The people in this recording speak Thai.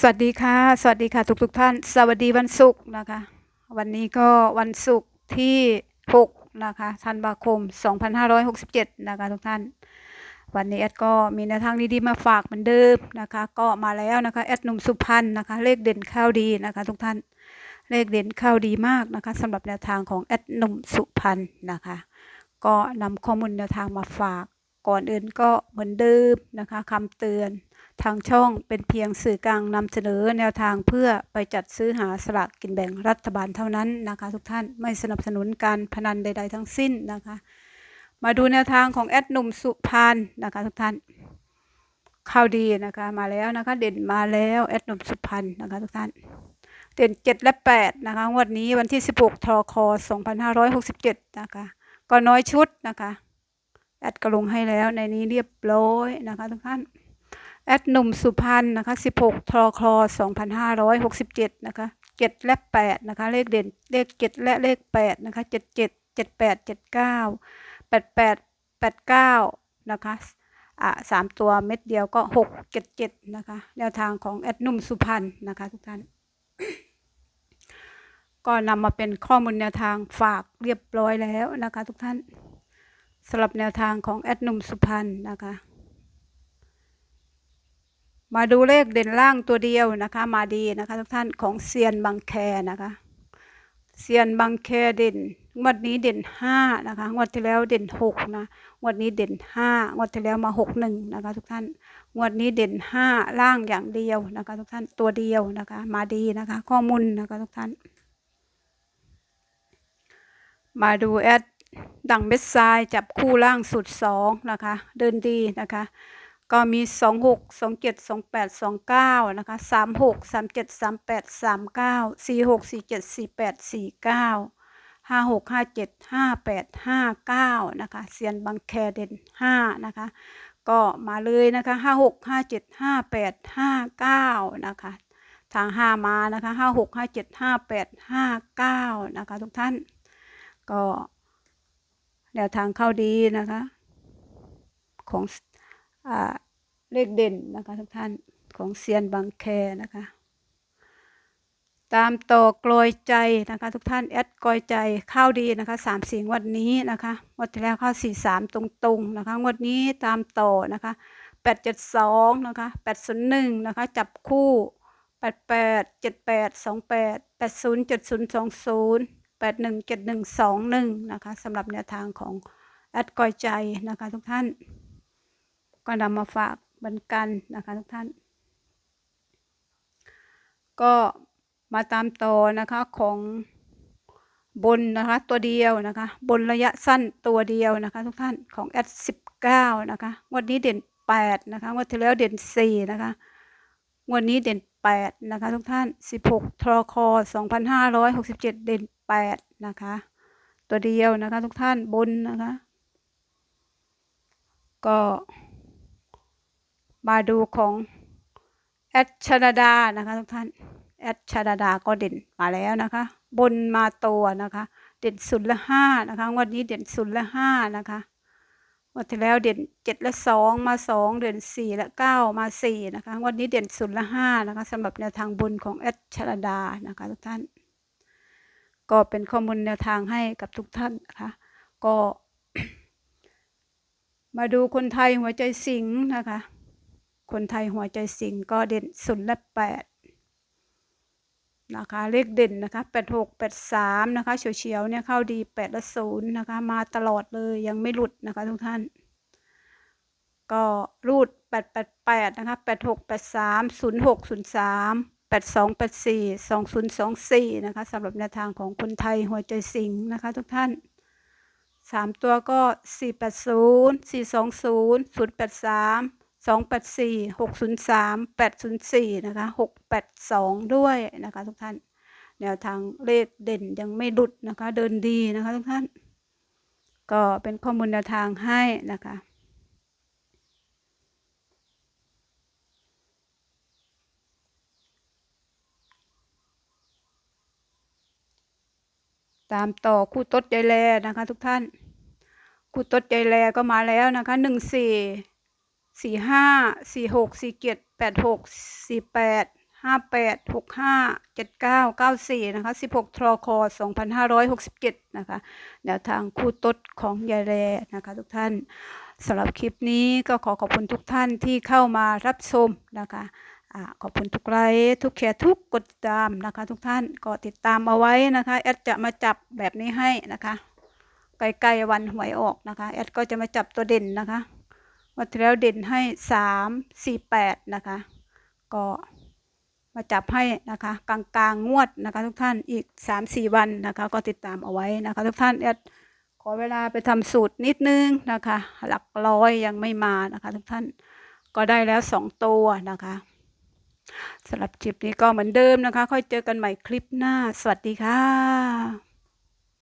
สวัสดีค่ะ สวัสดีค่ะทุกทกๆท่าน สวัสดีวันศุกร์นะคะ วันนี้ก็วันศุกร์ที่ 6 นะคะธันวาคม 2567 นะคะทุกท่าน วันนี้แอดก็มีแนวทางดีๆมาฝากเหมือนเดิมนะคะ ก็มาแล้วนะคะแอดหนุ่มสุพรรณนะคะ เลขเด่นเข้าดีนะคะ ทุกท่าน เลขเด่นเข้าดีมากนะคะสำหรับแนวทางของแอดหนุ่มสุพรรณนะคะ ก็นำข้อมูลแนวทางมาฝาก ก่อนอื่นก็เหมือนเดิมนะคะคำเตือน ทางช่องเป็นเพียงสื่อกลางนำเสนอแนวทางเพื่อไปจัดซื้อหาสลากกินแบ่งรัฐบาลเท่านั้นนะคะ ทุกท่านไม่สนับสนุนการพนันใด ๆ ทั้งสิ้นนะคะ มาดูแนวทางของแอดหนุ่มสุพรรณนะคะ ทุกท่านข่าวดีนะคะมาแล้วนะคะ เด่นมาแล้วแอดหนุ่มสุพรรณนะคะทุกท่านเด่นเจ็ดและแปดนะคะวดนี้วันที่ 16ทค2567นะคะก็น้อยชุดนะคะแอดก็ลงให้แล้วในนี้เรียบร้อยนะคะทุกท่าน แอดหนุ่มสุพรรณนะคะ16ทค2567 นะคะ 7 และ 8 นะคะ เลขเด่นเลข 7 และเลข 8 นะคะ 77 78 79 88 89 นะคะอ่าสามตัวเม็ดเดียวก็ 6 77 นะคะ แนวทางของแอดหนุ่มสุพรรณนะคะทุกท่าน ก็นำมาเป็นข้อมูลแนวทางฝากเรียบร้อยแล้วนะคะ ทุกท่านสำหรับแนวทางของแอดหนุ่มสุพรรณนะคะ มาดูเลขเด่นล่างตัวเดียวนะคะ มาดีนะคะ ทุกท่านของเซียนบางแคนะคะเซียนบางแคเด่นงวดนี้เด่นห้านะคะงวดที่แล้วเด่นหกนะงวดนี้เด่นห้างวดที่แล้วมาหกหนึ่งนะคะ ทุกท่านงวดนี้เด่นห้าล่างอย่างเดียวนะคะ ทุกท่านตัวเดียวนะคะ มาดีนะคะ ข้อมูลนะคะทุกท่าน มาดูแอดดังเม็ดทรายจับคู่ล่างสุดสองนะคะ เดินดีนะคะ ก็มีสองหกสองเจ็ดสองแปดสองเก้านะคะสามหกสามเจ็ดสามแปดสามเก้าสี่หกสี่เจ็ดสี่แปดสี่เก้าห้าหกห้าเจ็ดห้าแปดห้าเก้านะคะเซียนบางแคเด่นห้านะคะ ก็มาเลยนะคะห้าหกห้าเจ็ดห้าแปดห้าเก้านะคะ ทางห้ามานะคะห้าหกห้าเจ็ดห้าแปดห้าเก้านะคะ ทุกท่าน ก็แนวทางเข้าดีนะคะ ของ เลขเด่นนะคะทุกท่านของเซียนบางแคนะคะ ตามต่อกลอยใจนะคะทุกท่านแอดกลอยใจเข้าดีนะคะสามสี่งวันนี้นะคะงวดที่แล้วเข้าสี่สามตรงๆนะคะงวดนี้ตามต่อนะคะแปดเจ็ดสองนะคะแปดศูนย์หนึ่งนะคะจับคู่แปดแปดเจ็ดแปดสองแปดแปดศูนย์เจ็ดศูนย์สองศูนย์แปดหนึ่งเจ็ดหนึ่งสองหนึ่งนะคะสำหรับแนวทางของแอดกลอยใจนะคะทุกท่าน ก็นำมาฝากเหมือนกันนะคะทุกท่าน ก็มาตามต่อนะคะของบนนะคะตัวเดียวนะคะ บนระยะสั้นตัวเดียวนะคะ ทุกท่านของแอดสิบเก้านะคะงวดนี้เด่นแปดนะคะงวดที่แล้วเด่นสี่นะคะงวดนี้เด่นแปดนะคะทุกท่านสิบหกทรคสองพันห้าร้อยหกสิบเจ็ดเด่นแปดนะคะ ตัวเดียวนะคะ ทุกท่านบนนะคะ ก็ มาดูของแอดชนาดานะคะทุกท่านแอดชนาดาก็เด่นมาแล้วนะคะ บนมาตัวนะคะ เด่นศูนย์ละห้านะคะงวันนี้เด่นศูนย์ละห้านะคะงวันที่แล้วเด่นเจ็ดละสองมาสองเด่นสี่ละเก้ามาสี่นะคะงวันนี้เด่นศูนย์ละห้านะคะสำหรับแนวทางบนของแอดชนาดานะคะทุกท่าน ก็เป็นข้อมูลแนวทางให้กับทุกท่านนะคะก็ มาดูคนไทยหัวใจสิงนะคะ คนไทยหัวใจสิงก็เด่นศูนย์และแปดนะคะเลขเด่นนะคะแปดหกแปดสามนะคะเฉียวเฉียวๆเนี่ยเข้าดีแปดและศูนย์นะคะมาตลอดเลยยังไม่หลุดนะคะทุกท่าน ก็รูดแปดแปดแปดนะคะแปดหกแปดสามศูนย์หกศูนย์สามแปดสองแปดสี่สองศูนย์สองสี่นะคะสำหรับแนวทางของคนไทยหัวใจสิงนะคะทุกท่านสามตัวก็สี่แปดศูนย์สี่สองศูนย์ศูนย์แปดสาม สองแปดสี่หกศูนย์สามแปดศูนย์สี่นะคะหกแปดสองด้วยนะคะทุกท่าน แนวทางเลขเด่นยังไม่หลุดนะคะ เดินดีนะคะทุกท่าน ก็เป็นข้อมูลแนวทางให้นะคะตามต่อคู่ตดใจแลนะคะ ทุกท่าน คู่ตดใจแลก็มาแล้วนะคะหนึ่งสี่ สี่ห้าสี่หกสี่เจ็ดแปดหกสี่แปดห้าแปดหกห้าเจ็ดเก้าเก้าสี่นะคะสิบหกทรคสองพันห้าร้อยหกสิบเจ็ดนะคะแนวทางคู่ตดของยายแรนะคะทุกท่านสำหรับคลิปนี้ก็ขอขอบคุณทุกท่านที่เข้ามารับชมนะคะอ่าขอบคุณทุกไลค์ทุกแชร์ทุกกดติดตามนะคะ ทุกท่านก็ติดตามเอาไว้นะคะแอดจะมาจับแบบนี้ให้นะคะใกล้ๆวันหวยออกนะคะแอดก็จะมาจับตัวเด่นนะคะ วันที่แล้วเด่นให้สามสี่แปดนะคะ ก็มาจับให้นะคะ กลางๆงวดนะคะ ทุกท่านอีกสามสี่วันนะคะ ก็ติดตามเอาไว้นะคะ ทุกท่านแอดขอเวลาไปทำสูตรนิดนึงนะคะ หลักร้อยยังไม่มานะคะ ทุกท่านก็ได้แล้วสองตัวนะคะสำหรับคลิปนี้ก็เหมือนเดิมนะคะ ค่อยเจอกันใหม่คลิปหน้า สวัสดีค่ะ